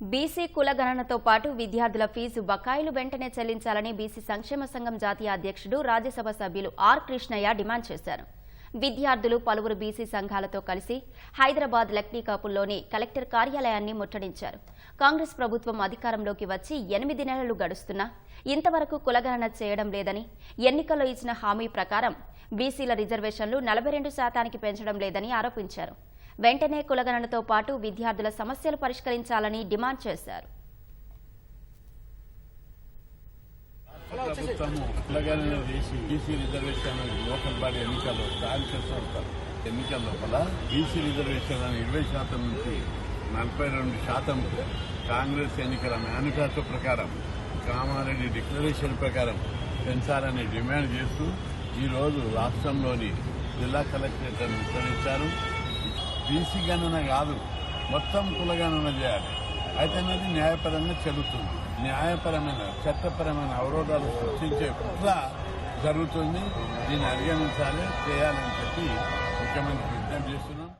BC కులగణనతో పాటు విద్యార్థుల fee బకాయిలు వెంటనే చెల్లించాలని బీసీ సంక్షేమ సంఘం జాతీయ అధ్యక్షుడు రాజ్యసభ సభ్యులు ఆర్ కృష్ణయ్య డిమాండ్ చేశారు. విద్యార్థులు పలువురు బీసీ సంఘాలతో కలిసి హైదరాబాద్ లక్నీకాపుల్లోని కలెక్టర్ కార్యాలయాన్ని ముట్టడించారు. కాంగ్రెస్ ప్రభుత్వం అధికారంలోకి వచ్చి ఎనిమిది నెలలు గడుస్తున్నా ఇంతవరకు కులగణన చేయడం లేదని ఎన్నికల్లో ఇచ్చిన హామీ ప్రకారం బీసీల రిజర్వేషన్లు నలభై రెండు శాతానికి పెంచడం లేదని ఆరోపించారు. వెంటనే కులగణనతో పాటు విద్యార్థుల సమస్యలు పరిష్కరించాలని డిమాండ్ చేశారు. ప్రభుత్వము కులగణన చేసి బీసీ రిజర్వేషన్ లోకల్ బాడీ ఎన్నికల్లో స్థానిక సంస్థల ఎన్నికల లోపల బీసీ రిజర్వేషన్ ఇరవై శాతం నుంచి నలభై రెండు శాతం కాంగ్రెస్ ఎన్నికల మేనిఫెస్టో ప్రకారం కామారెడ్డి డిక్లరేషన్ ప్రకారం పెంచాలని డిమాండ్ చేస్తూ ఈరోజు రాష్ట్రంలోని జిల్లా కలెక్టరేట్ విస్తరించారు బీసీ గణన కాదు మొత్తం కులగణన చేయాలి అయితే అనేది న్యాయపరంగా చెల్లుతుంది న్యాయపరమైన చట్టపరమైన అవరోధాలు సృష్టించే కుట్ర జరుగుతుంది. దీన్ని అధిగమించాలి చేయాలని చెప్పి ముఖ్యమంత్రి విజ్ఞప్తి చేస్తున్నాం.